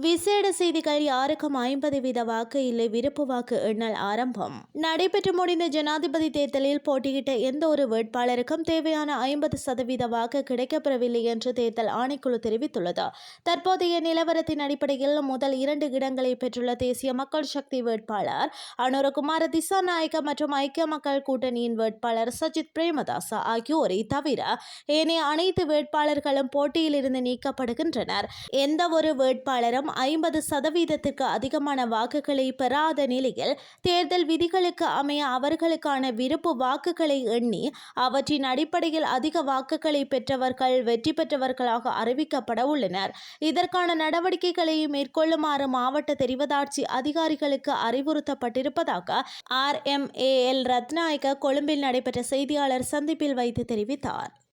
விசேட செய்திகள் யாருக்கும் ஐம்பது வீத வாக்கு இல்லை. விருப்பு வாக்கு எண்ணல் ஆரம்பம். நடைபெற்று முடிந்த ஜனாதிபதி தேர்தலில் போட்டியிட்ட எந்த ஒரு வேட்பாளருக்கும் தேவையான ஐம்பது சதவீத வாக்கு கிடைக்கப்பெறவில்லை என்று தேர்தல் ஆணைக்குழு தெரிவித்துள்ளது. தற்போதைய நிலவரத்தின் அடிப்படையில் முதல் இரண்டு இடங்களை பெற்றுள்ள தேசிய மக்கள் சக்தி வேட்பாளர் அனுரகுமார திசாநாயக்க மற்றும் ஐக்கிய மக்கள் கூட்டணியின் வேட்பாளர் சஜித் பிரேமதாசா ஆகியோரை தவிர ஏனைய அனைத்து வேட்பாளர்களும் போட்டியிலிருந்து நீக்கப்படுகின்றனர். எந்த ஒரு வேட்பாளரும் ஐம்பது சதவீதத்திற்கு அதிகமான வாக்குகளை பெறாத நிலையில் தேர்தல் விதிகளுக்கு அமைய அவர்களுக்கான விருப்பு வாக்குகளை எண்ணி அவற்றின் அடிப்படையில் அதிக வாக்குகளை பெற்றவர்கள் வெற்றி பெற்றவர்களாக அறிவிக்கப்பட உள்ளனர். இதற்கான நடவடிக்கைகளை மேற்கொள்ளுமாறு மாவட்ட தெரிவதாட்சி அதிகாரிகளுக்கு அறிவுறுத்தப்பட்டிருப்பதாக R M A L Ratnayake கொழும்பில் நடைபெற்ற செய்தியாளர் சந்திப்பில் வைத்து தெரிவித்தார்.